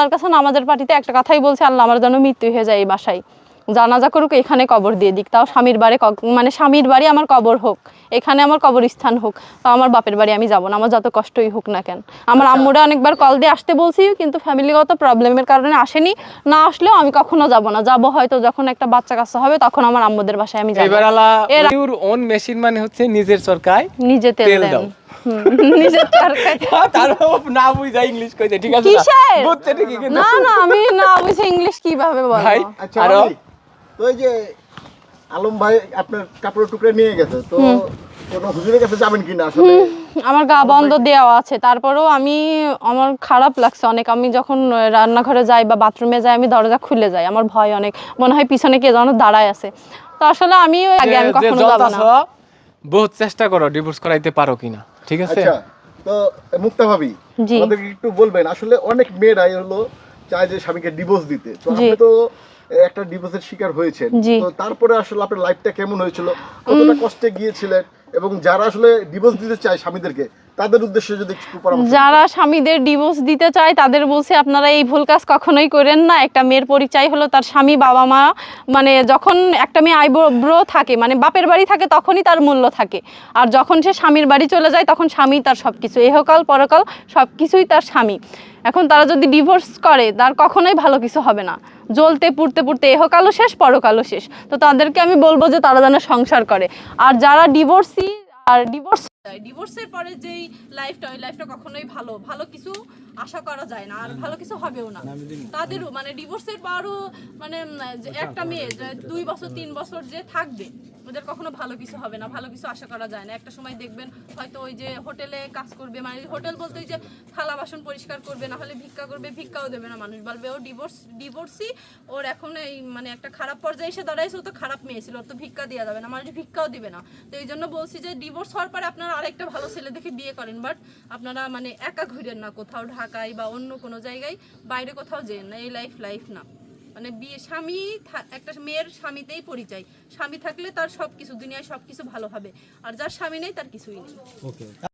আল্লাহর কাছে নামাজের পার্টিতে একটা কথাই বলছি আল্লাহ আমার যেন মৃত্যু হয়ে যায় এই বাসায়। জানাজা করুক এখানে কবর দিয়ে দিক। তাও স্বামীর বাড়ি মানে স্বামীর বাড়ি আমার কবর হোক এখানে আমার কবরস্থান হোক তাও আমার বাপের বাড়ি আমি যাব না আমার যত কষ্টই হোক না কেন। আমার আম্মুরা অনেকবার কল দিয়ে আসতে বলছি কিন্তু ফ্যামিলিগত প্রবলেমের কারণে আসেনি। না আসলেও আমি কখনো যাব না। যাব হয়তো যখন একটা বাচ্চা কাচ্চা হবে তখন আমার আম্মুদের বাসায় আমি যাব। এবার আলা ওন মেশিন মানে হচ্ছে নিজের সরকার নিজে তেল দাও। হুম, নিজের তরকারি না বুঝা ইংলিশ কইতে ঠিক আছে কিসের? বুঝছে ঠিকই কিন্তু। না না আমি না বুঝে ইংলিশ কীভাবে বলব ভাই আচ্ছা আরও? ভাবি, তো এই যে আলম ভাই আপনার কাপড় টুকরে নিয়ে গেছে তো কোনো হুজুরের কাছে যাবেন কিনা আসলে? আমার গা বন্ধ দেওয়া আছে। তারপরেও আমি আমার খারাপ লাগছে অনেক। আমি যখন রান্নাঘরে যাই বা বাথরুমে যাই আমি দরজা খুলে যাই। আমার ভয় অনেক। মনে হয় পিছনে কে যেন দাঁড়ায় আছে। তো আসলে আমি ওই আগে আমি কখনো যাব না। বহুত চেষ্টা করো ডিভোর্স করাইতে পারো কিনা ঠিক আছে? আচ্ছা তো মুক্তা ভাবি আমাদের আমাদেরকে একটু বলবেন আসলে অনেক মেয়েরাই হলো চায় যে স্বামীকে ডিভোর্স দিতে। তো আপনি তো একটা ডিভোর্সের শিকার হয়েছেন। তো তারপরে আসলে আপনার লাইফটা কেমন হয়েছিল? কতটা কষ্টে গিয়েছিলেন? এবং যারা আসলে ডিভোর্স দিতে চায় স্বামীদেরকে তাদের উদ্দেশ্যে যদি একটু পরামর্শ যারা স্বামীদের ডিভোর্স দিতে চায়, তাদের বলছে, আপনারা এই ভুল কাজ কখনোই করেন না। একটা মেয়ের পরিচয় হলো তার স্বামী, বাবা মা। মানে যখন একটা মেয়ে আইব্রো থাকে মানে বাপের বাড়ি থাকে, তখনই তার মূল্য থাকে। আর যখন সে স্বামীর বাড়ি চলে যায়, তখন স্বামী তার সব কিছু এহকাল, পরকাল সব কিছুই তার স্বামী। এখন তারা যদি ডিভোর্স করে, তার কখনোই ভালো কিছু হবে না। জ্বলতে, পুড়তে পুড়তে এহকালও শেষ, পরকালও শেষ। তো তাদেরকে আমি বলব যে, তারা যেন সংসার করে। আর যারা ডিভোর্সি আর ডিভোর্স ডিভোর্সের পরে যেই লাইফটা ওই লাইফটা কখনোই ভালো ভালো কিছু আশা করা যায় না আর ভালো কিছু হবেও না। তাদেরও মানে ডিভোর্সের পরও মানে যে একটা মেয়ে দুই বছর তিন বছর যে থাকবে ওদের কখনো ভালো কিছু হবে না, ভালো কিছু আশা করা যায় না। একটা সময় দেখবেন হয়তো ওই যে হোটেলে কাজ করবে মানে হোটেল বলতে যে থালা বাসন পরিষ্কার করবে, না হলে ভিক্ষা করবে, ভিক্ষাও দেবে না মানুষ। বলবে, ও ডিভোর্স ডিভোর্সই ওর এখন এই মানে একটা খারাপ পর্যায়ে এসে দাঁড়াইছে, ও তো খারাপ মেয়ে ছিল, ওর তো ভিক্ষা দেওয়া যাবে না, মানুষ ভিক্ষাও দিবে না। তো এই জন্য বলছি যে ডিভোর্স হওয়ার পরে আপনারা আরেকটা ভালো ছেলে দেখে বিয়ে করেন বাট আপনারা মানে একা ঘুরেন না কোথাও, ঢাকায় বা অন্য কোনো জায়গায়, বাইরে কোথাও যেন না, এই লাইফ লাইফ না। মানে বিয়ে, স্বামী একটা মেয়ের স্বামীতেই পরিচয়। স্বামী থাকলে তার সব কিছু দুনিয়ায় সব কিছু ভালো হবে। আর যার স্বামী নেই, তার কিছুই নেই।